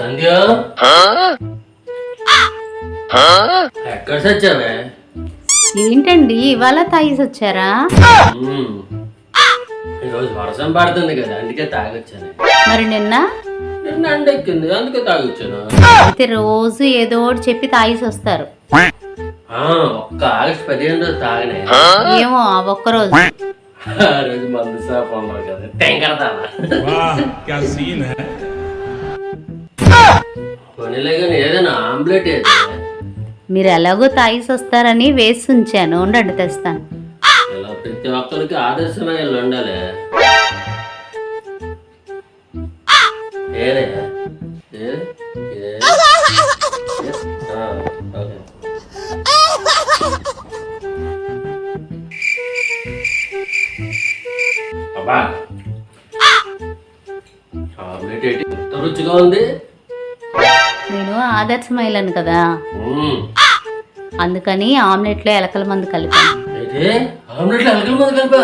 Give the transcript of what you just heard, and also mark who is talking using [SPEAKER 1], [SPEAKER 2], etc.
[SPEAKER 1] సంధ్య ఎక్కడ సచ్చావే
[SPEAKER 2] ఏంటండి ఇవాళ తాగేసి వచ్చారా
[SPEAKER 1] మ్మ్. ఈరోజు వర్షం పడుతుంది కదా అందుకే తాగొచ్చాను
[SPEAKER 2] మరి నిన్న
[SPEAKER 1] నిన్న ఎండెక్కింది అందుకే తాగొచ్చాను
[SPEAKER 2] అయితే రోజు ఏదో ఒకటి చెప్పి తాగేసి వస్తారు
[SPEAKER 1] ఆ, ఒక్క ఆగస్ట్ పదిహేను రోజు తాగనే
[SPEAKER 2] ఏమో ఆ ఒక్కరోజు
[SPEAKER 1] ఆ రోజు మందు షాప్ అన్నారు కదా టెంకరదానా
[SPEAKER 3] वाह क्या सीन है
[SPEAKER 1] ఏదైనా ఆమ్లెట్
[SPEAKER 2] మీరు ఎలాగో తాగేసి వస్తారని వేసి ఉంచాను. ఉండండి తెస్తాను.
[SPEAKER 1] ఇలా ప్రతి ఒక్కరికి ఆదర్శమైన ఉండాలి. ఏదే ఏ? ఏ? ఆ, ఓకే. అబ్బా! ఆమ్లెట్ ఏంటి? ఎంత రుచిగా ఉంది.
[SPEAKER 2] నేను ఆదర్శ మహిళను కదా. అందుకని ఆమ్లెట్లో ఎలకల మందు కలిపాను.
[SPEAKER 1] ఆమ్లెట్లో అలకల మంది కలిపా?